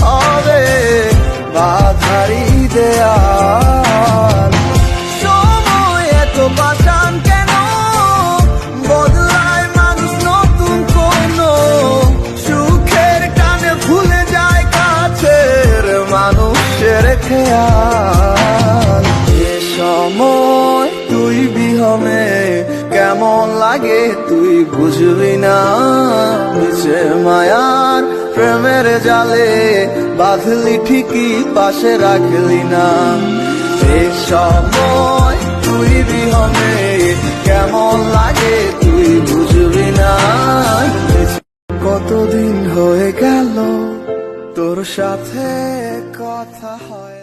হবে বাধারি দেয়াল। সময় এত পাশান কেন? বদলায় মানুষ নতুন কোন। সুখের টানে ভুলে যায় কাছের মানুষের খেয়াল। এ সময় তুই বিহনে কেমন লাগে তুই বুঝবি না মায়ার প্রেমের জালে বাঁধলি ঠিকই, পাশে রাখলি না। এ সময় তুই বিহনে কেমন লাগে তুই বুঝবি না। কতদিন হয়ে গেল, তোর সাথে কথা হয়